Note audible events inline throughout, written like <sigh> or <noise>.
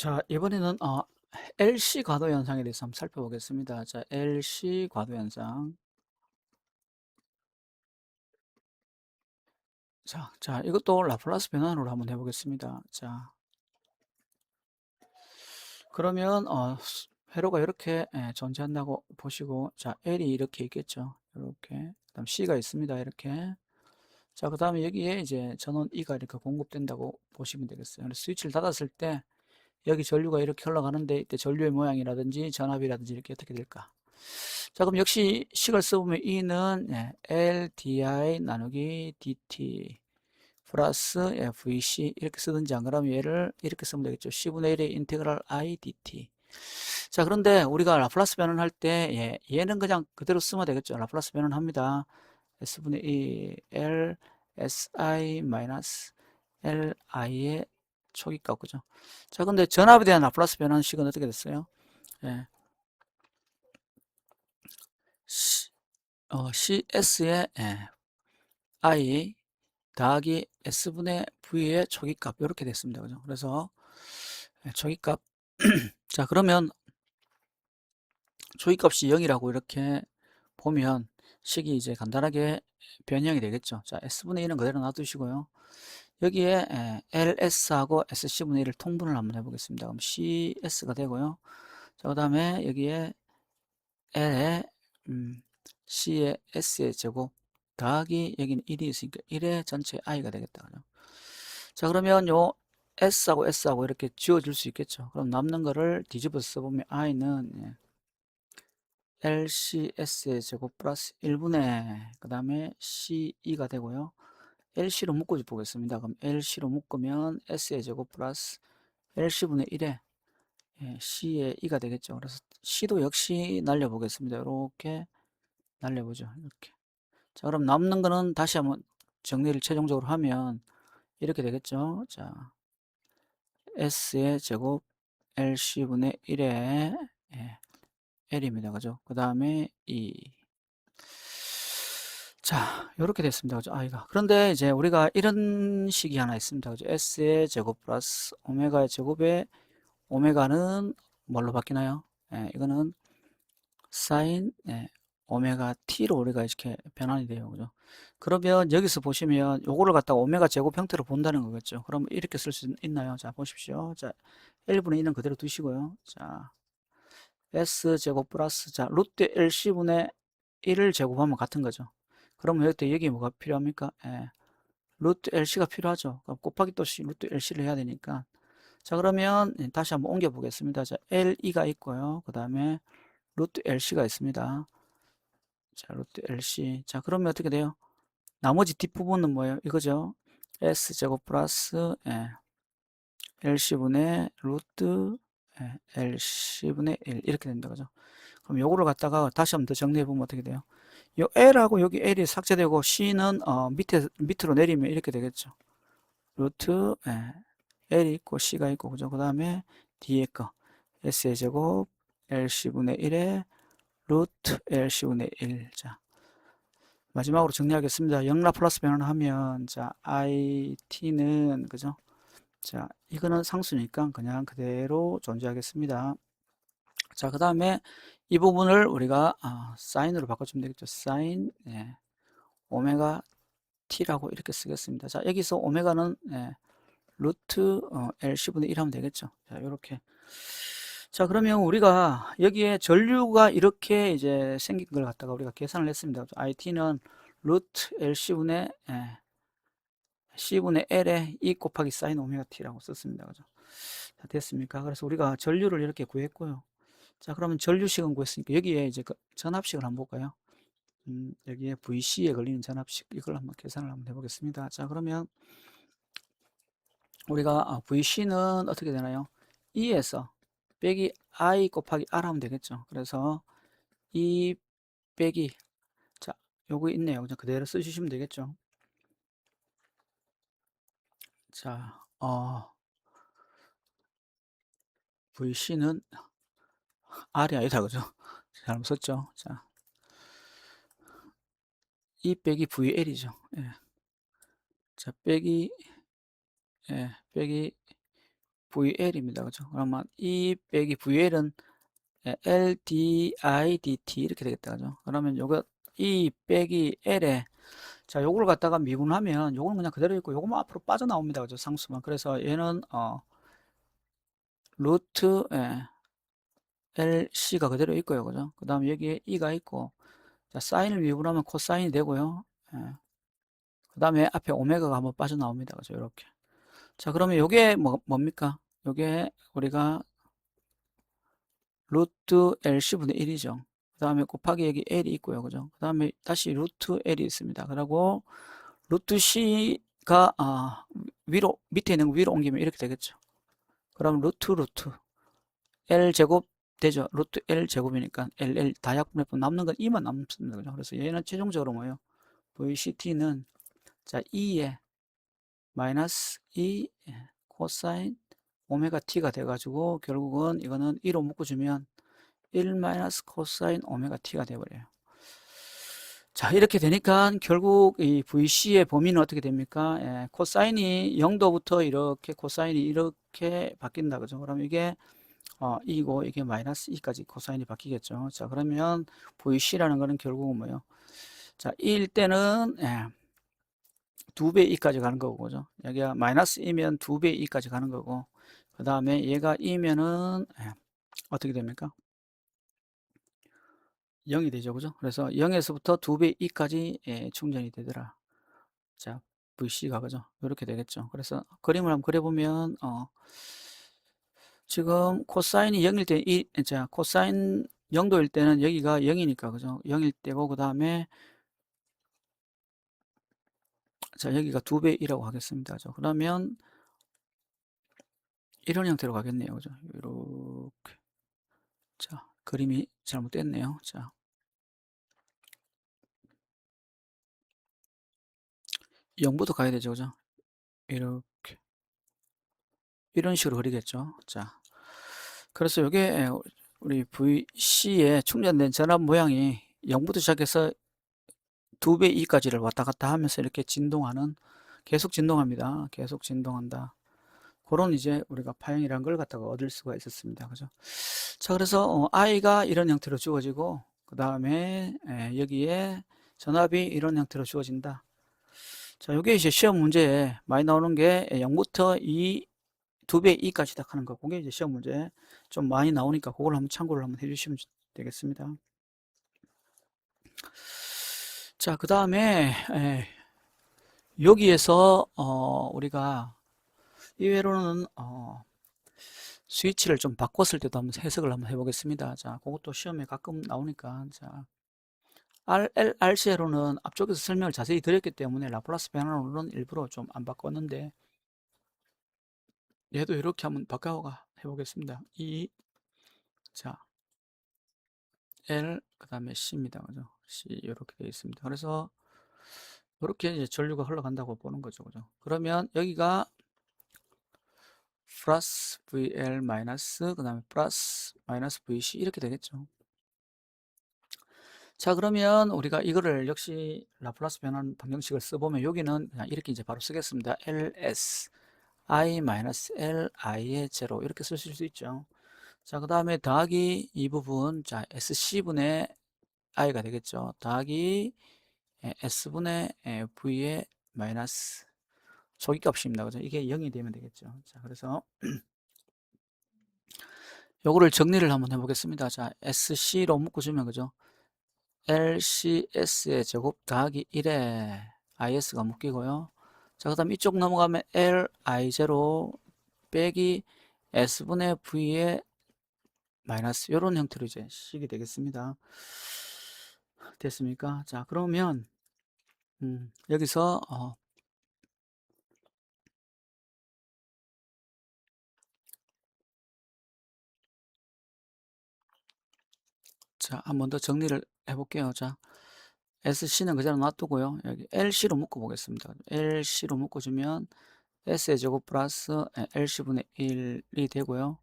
자, 이번에는 어, LC 과도 현상에 대해서 한번 살펴보겠습니다. 자, LC 과도 현상. 자, 자, 이것도 라플라스 변환으로 한번 해보겠습니다. 자, 그러면 어, 수- 회로가 이렇게 예, 존재한다고 보시고, 자, L이 이렇게 있겠죠. 이렇게. 그다음 C가 있습니다. 이렇게. 자, 그 다음에 여기에 이제 전원 E가 이렇게 공급된다고 보시면 되겠어요. 스위치를 닫았을 때 여기 전류가 이렇게 흘러가는데 이때 전류의 모양이라든지 전압이라든지 이렇게 어떻게 될까? 자, 그럼 역시 식을 써보면 E는 예, LDI 나누기 DT 플러스 예, VC 이렇게 쓰든지 안 그러면 얘를 이렇게 쓰면 되겠죠. C분의 1의 인테그랄 I DT 자, 그런데 우리가 라플라스 변환할 때 예, 얘는 그냥 그대로 쓰면 되겠죠. 라플라스 변환합니다. S분의 2 L SI 마이너스 LI의 초기값 그죠? 자, 근데 전압에 대한 라플라스 변환식은 어떻게 됐어요? 예. C, 어, CS의 예, I 더하기 S분의 V의 초기값 이렇게 됐습니다. 그죠? 그래서 예, 초기값 <clears throat> 자 그러면 초기값이 0이라고 이렇게 보면 식이 이제 간단하게 변형이 되겠죠. 자 S분의 1은 그대로 놔두시고요. 여기에 예, LS하고 SC분의 1을 통분을 한번 해보겠습니다. 그럼 CS가 되고요. 자, 그 다음에 여기에 L에 음, C의 S의 제곱 더하기 여기는 1이 있으니까 1의 전체 I가 되겠다. 자 그러면 요 S하고 S하고 이렇게 지워질 수 있겠죠. 그럼 남는 거를 뒤집어서 써보면 I는 예, LCS의 제곱 플러스 1분의 그 다음에 CE가 되고요. LC로 묶어 보겠습니다. 그럼 LC로 묶으면 S의 제곱 플러스 LC분의 1에 예, C의 2가 되겠죠. 그래서 C도 역시 날려보겠습니다. 이렇게 날려보죠. 이렇게. 자, 그럼 남는 거는 다시 한번 정리를 최종적으로 하면 이렇게 되겠죠. 자, S의 제곱 LC분의 1에 예, L입니다. 그죠? 그 다음에 2. 자, 이렇게 됐습니다. 그죠? 아이가. 그런데 이제 우리가 이런 식이 하나 있습니다. 그죠? S의 제곱 플러스 오메가의 제곱에 오메가는 뭘로 바뀌나요? 예, 이거는 사인 예, 오메가 t로 우리가 이렇게 변환이 돼요. 그죠? 그러면 여기서 보시면 요거를 갖다가 오메가 제곱 형태로 본다는 거겠죠. 그럼 이렇게 쓸 수 있나요? 자, 보십시오. 자, 1분의 2는 그대로 두시고요. 자, s 제곱 플러스 자, 루트 LC분의 1을 제곱하면 같은 거죠. 그러면 여기 여기 뭐가 필요합니까? 예. 루트 LC가 필요하죠. 그럼 곱하기 또 루트 LC를 해야 되니까. 자, 그러면 예, 다시 한번 옮겨 보겠습니다. 자, LE가 있고요. 그 다음에 루트 LC가 있습니다. 자, 루트 LC. 자, 그러면 어떻게 돼요? 나머지 뒷부분은 뭐예요? 이거죠. S제곱 플러스 예, LC분의 루트 예, LC분의 1 이렇게 된다. 그죠? 그럼 요거를 갖다가 다시 한번 더 정리해 보면 어떻게 돼요? 요 L하고 여기 L이 삭제되고 C는 어, 밑에 밑으로 내리면 이렇게 되겠죠. 루트 예, L이 있고 C가 있고 그죠? 그 다음에 뒤에 거 S의 제곱 LC분의 1에 루트 LC분의 1. 자, 마지막으로 정리하겠습니다. 0 라플라스 변환하면 자, IT는 그죠? 자, 이거는 상수니까 그냥 그대로 존재하겠습니다. 자, 그 다음에 이 부분을 우리가 아, 사인으로 바꿔주면 되겠죠. 사인 예, 오메가 t라고 이렇게 쓰겠습니다. 자, 여기서 오메가는 예, 루트 어, LC분의 1 하면 되겠죠. 자, 이렇게. 자, 그러면 우리가 여기에 전류가 이렇게 이제 생긴 걸 갖다가 우리가 계산을 했습니다. IT는 루트 LC분의 예, C분의 L에 2 곱하기 사인 오메가 T라고 썼습니다. 그죠? 자, 됐습니까? 그래서 우리가 전류를 이렇게 구했고요. 자, 그러면 전류식은 구했으니까 여기에 이제 그 전압식을 한번 볼까요? 음, 여기에 VC에 걸리는 전압식 이걸 한번 계산을 한번 해보겠습니다. 자, 그러면 우리가 아, VC는 어떻게 되나요? 2에서 빼기 I 곱하기 R 하면 되겠죠. 그래서 2 빼기 자, 요거 있네요. 그냥 그대로 쓰시면 되겠죠. 자, 어, VC는 R이 아니다, 그죠? 잘못 썼죠. 자, 2 빼기 VL이죠. 예. 자, 빼기, 예, 빼기 VL입니다. 그죠? 그러면 E 빼기 VL은 LDIDT 이렇게 되겠다. 그죠? 그러면 요거 E 빼기 L에 자, 요걸 갖다가 미분하면 요거는 그냥 그대로 있고 요거만 앞으로 빠져나옵니다. 그죠? 상수만. 그래서 얘는 어 루트 예, LC가 그대로 있고요. 그죠? 그 다음에 여기에 E가 있고 자, 사인을 미분하면 코사인이 되고요. 예. 그 다음에 앞에 오메가가 한번 빠져나옵니다. 그죠? 이렇게. 자, 그러면 요게 뭐, 뭡니까? 요게 우리가 루트 LC분의 1이죠. 그 다음에 곱하기 여기 L이 있고요. 그죠? 그 다음에 다시 루트 L이 있습니다. 그리고 루트 C가 아, 위로 밑에 있는 거 위로 옮기면 이렇게 되겠죠. 그럼 루트 루트 L 제곱 되죠. 루트 L 제곱이니까 LL 다약분해분 남는 건 2만 남습니다. 그죠? 그래서 얘는 최종적으로 뭐예요? VCT는 자 2에 마이너스 2 코사인 오메가 t가 돼가지고 결국은 이거는 1로 묶어주면 1 마이너스 코사인 오메가 t가 돼버려요. 자 이렇게 되니까 결국 이 VC의 범위는 어떻게 됩니까? 예, 코사인이 0도부터 이렇게 코사인이 이렇게 바뀐다 그죠? 그럼 이게 어, 2고 이게 마이너스 2까지 코사인이 바뀌겠죠. 자 그러면 VC라는 거는 결국은 뭐예요? 자 1 때는 예, 2배 2까지 가는 거고 그죠? 여기가 마이너스 2면 2배 2까지 가는 거고 그 다음에 얘가 2면은 예, 어떻게 됩니까? 0이 되죠. 그죠? 그래서 0에서부터 2배 2까지 예, 충전이 되더라. 자, VC가 그죠? 이렇게 되겠죠. 그래서 그림을 한번 그려보면 어, 지금 코사인이 0일 때, 이, 자, 코사인 0도일 때는 여기가 0이니까 그죠? 0일 때고 그 다음에 자, 여기가 2배 1라고 하겠습니다. 그죠? 그러면 이런 형태로 가겠네요. 그죠? 이렇게. 자, 그림이 잘못됐네요. 자. 0부터 가야 되죠. 그죠? 이렇게. 이런 식으로 그리겠죠. 자. 그래서 이게 우리 VC에 충전된 전압 모양이 0부터 시작해서 2배 2까지를 왔다 갔다 하면서 이렇게 진동하는 계속 진동합니다. 계속 진동한다. 그런 이제 우리가 파형이란 걸 갖다가 얻을 수가 있었습니다. 그죠? 자, 그래서 어, i가 이런 형태로 주어지고 그 다음에 여기에 전압이 이런 형태로 주어진다. 자, 이게 이제 시험 문제에 많이 나오는 게 0부터 2, 2배 2까지 딱 하는 거. 그게 이제 시험 문제 좀 많이 나오니까 그걸 한번 참고를 한번 해주시면 되겠습니다. 자, 그 다음에 여기에서 어, 우리가 이외로는 어, 스위치를 좀 바꿨을 때도 한번 해석을 한번 해보겠습니다. 자, 그것도 시험에 가끔 나오니까 자, RL, RC로는 앞쪽에서 설명을 자세히 드렸기 때문에 라플라스 변환으로는 일부러 좀 안 바꿨는데 얘도 이렇게 한번 바꿔가 해보겠습니다. 이, 자, L, 그 다음에 C입니다. 그죠? C, 이렇게 되어 있습니다. 그래서, 이렇게 이제 전류가 흘러간다고 보는 거죠. 그죠? 그러면 여기가 플러스 VL 마이너스, 그 다음에 플러스 마이너스 VC 이렇게 되겠죠. 자, 그러면 우리가 이거를 역시 라플라스 변환 방정식을 써보면 여기는 그냥 이렇게 이제 바로 쓰겠습니다. LS, I 마이너스 LI의 제로 이렇게 쓰실 수 있죠. 자, 그 다음에 더하기 이 부분, 자, SC분의 I가 되겠죠. 더하기 S분의 V의 마이너스 소기값입니다. 그죠? 이게 0이 되면 되겠죠. 자, 그래서 <clears throat> 요거를 정리를 한번 해보겠습니다. 자, SC로 묶어주면 그죠? LCS의 제곱 더하기 1에 IS가 묶이고요. 자, 그 다음 이쪽 넘어가면 LI0 빼기 S분의 V의 마이너스 이런 형태로 이제 식이 되겠습니다. 됐습니까? 자, 그러면 음, 여기서 어, 자, 한 번 더 정리를 해볼게요. 자, SC는 그대로 놔두고요. 여기 LC로 묶어 보겠습니다. LC로 묶어주면 S의 제곱 플러스 LC분의 1이 되고요.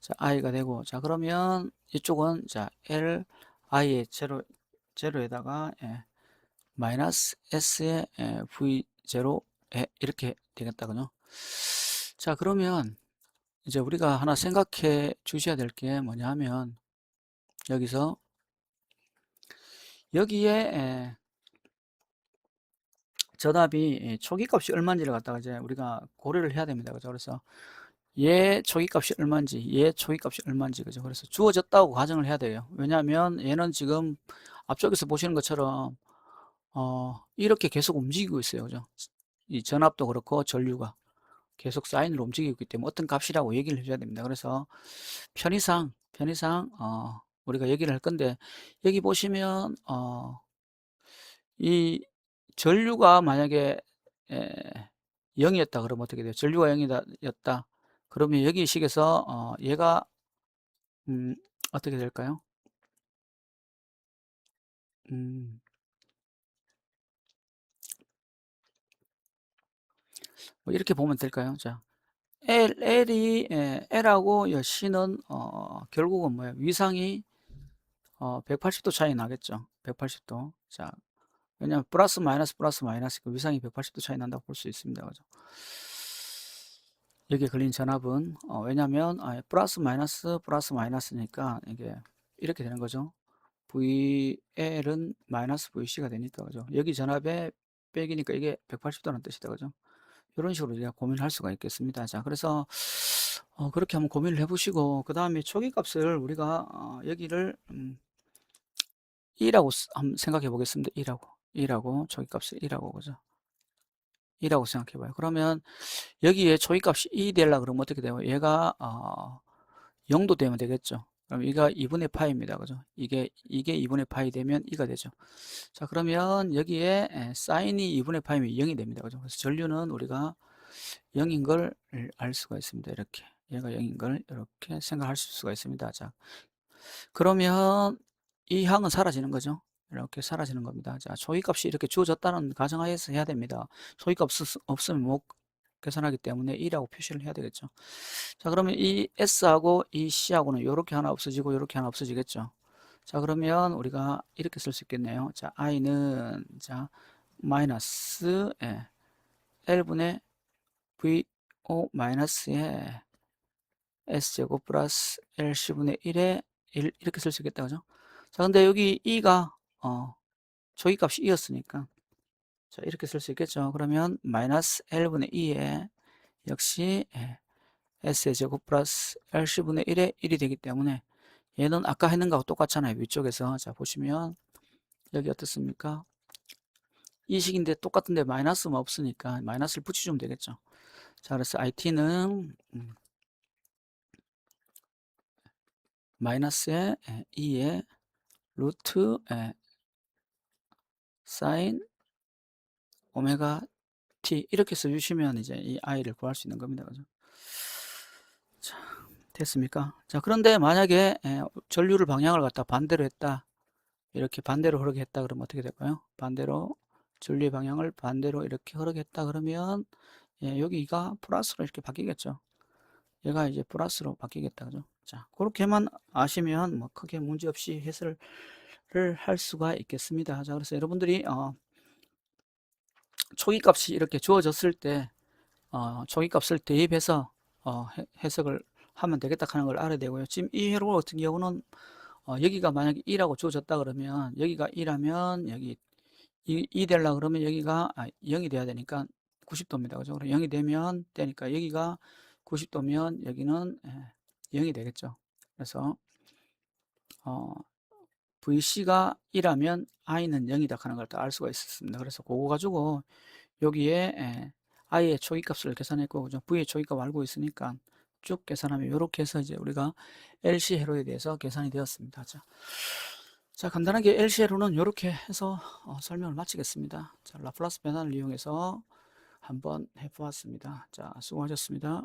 자, I가 되고, 자, 그러면 이쪽은, 자, L, I의 제로, 제로에다가, 예, 마이너스 S의 예, V 제로, 예, 이렇게 되겠다, 그죠? 자, 그러면, 이제 우리가 하나 생각해 주셔야 될 게 뭐냐 하면 여기서 여기에 예, 초기값이 얼마인지를 갖다가 이제 우리가 고려를 해야 됩니다. 그죠? 그래서 얘 초기값이 얼마인지, 얘 초기값이 얼마인지, 그죠? 그래서 주어졌다고 가정을 해야 돼요. 왜냐하면 얘는 지금 앞쪽에서 보시는 것처럼 어, 이렇게 계속 움직이고 있어요. 그죠? 이 전압도 그렇고 전류가 계속 사인으로 움직이고 있기 때문에 어떤 값이라고 얘기를 해줘야 됩니다. 그래서 편의상, 편의상, 어, 우리가 얘기를 할 건데, 여기 보시면, 어, 이 전류가 만약에 에, 0이었다 그러면 어떻게 돼요? 전류가 0이었다. 그러면 여기 식에서 어, 얘가 음, 어떻게 될까요? 음, 뭐 이렇게 보면 될까요? 자, L, L이 에, L하고 여 C는 어, 결국은 뭐예요? 위상이 어, 180도 차이 나겠죠. 180도. 자, 왜냐면 플러스 마이너스 플러스 마이너스 그 위상이 180도 차이 난다고 볼 수 있습니다. 그죠? 여기에 걸린 전압은 어, 왜냐면 아, 플러스 마이너스 플러스 마이너스니까 이게 이렇게 되는 거죠. VL은 마이너스 VC가 되니까 그죠. 여기 전압에 빼기니까 이게 180도라는 뜻이다 그죠. 이런 식으로 우리가 고민을 할 수가 있겠습니다. 자, 그래서 어, 그렇게 한번 고민을 해보시고 그 다음에 초기 값을 우리가 어, 여기를 음, 2라고 한번 생각해 보겠습니다. 2라고 2라고 초기 값을 2라고 그죠. 2라고 생각해 봐요. 그러면 여기에 초기 값이 2 되려 그러면 어떻게 돼요? 얘가 어, 0도 되면 되겠죠. 그럼 이가 2분의 파이입니다. 그죠? 이게 이게 2분의 파이 되면 2가 되죠. 자, 그러면 여기에 에, 사인이 2분의 파이면 0이 됩니다. 그죠? 그래서 전류는 우리가 0인 걸 알 수가 있습니다. 이렇게. 얘가 0인 걸 이렇게 생각할 수가 있습니다. 자, 그러면 이 항은 사라지는 거죠. 이렇게 사라지는 겁니다. 자, 초기값이 이렇게 주어졌다는 가정하에서 해야 됩니다. 초기값 없으면 못 계산하기 때문에 2라고 표시를 해야 되겠죠. 자, 그러면 이 S하고 이 C하고는 이렇게 하나 없어지고 이렇게 하나 없어지겠죠. 자, 그러면 우리가 이렇게 쓸 수 있겠네요. 자, I는 자 마이너스 예, L분의 VO 마이너스에 S제곱 플러스 LC분의 1에 1 이렇게 쓸 수 있겠다. 그죠? 자, 근데 여기 E가 어, 조기 값이 2였으니까 자, 이렇게 쓸 수 있겠죠. 그러면 마이너스 L분의 2에 역시 예, S의 제곱 플러스 LC분의 1에 1이 되기 때문에 얘는 아까 했는 거하고 똑같잖아요. 위쪽에서. 자, 보시면 여기 어떻습니까? 이 식인데 똑같은데 마이너스는 없으니까 마이너스를 붙여주면 되겠죠. 자, 그래서 IT는 음, 마이너스에 2에 루트 에, 사인 오메가 t 이렇게 써주시면 이제 이 i를 구할 수 있는 겁니다. 그죠? 자, 됐습니까? 자, 그런데 만약에 에, 전류를 방향을 갖다 반대로 했다. 이렇게 반대로 흐르게 했다 그러면 어떻게 될까요? 반대로 전류의 방향을 반대로 이렇게 흐르게 했다 그러면 예, 여기가 플러스로 이렇게 바뀌겠죠. 얘가 이제 플러스로 바뀌겠다. 그죠? 자, 그렇게만 아시면 뭐 크게 문제 없이 해설을 할 수가 있겠습니다. 자, 그래서 여러분들이 어, 초기 값이 이렇게 주어졌을 때 어, 초기 값을 대입해서 어, 해석을 하면 되겠다 하는 걸 알아야 되고요. 지금 이 회로 같은 경우는 어, 여기가 만약에 2라고 주어졌다 그러면 여기가 2라면 여기 2, 2 되려 그러면 여기가 아, 0이 돼야 되니까 90도입니다. 그죠? 0이 되면 되니까 여기가 90도면 여기는 예, 0이 되겠죠. 그래서 어, VC가 1하면 I는 0이다 하는 걸 다 알 수가 있었습니다. 그래서 그거 가지고 여기에 예, I의 초기값을 계산했고 그죠? V의 초기값 알고 있으니까 쭉 계산하면 이렇게 해서 이제 우리가 LC 회로에 대해서 계산이 되었습니다. 자, 자 간단하게 LC 회로는 이렇게 해서 어, 설명을 마치겠습니다. 자, 라플라스 변환을 이용해서 한번 해보았습니다. 자, 수고하셨습니다.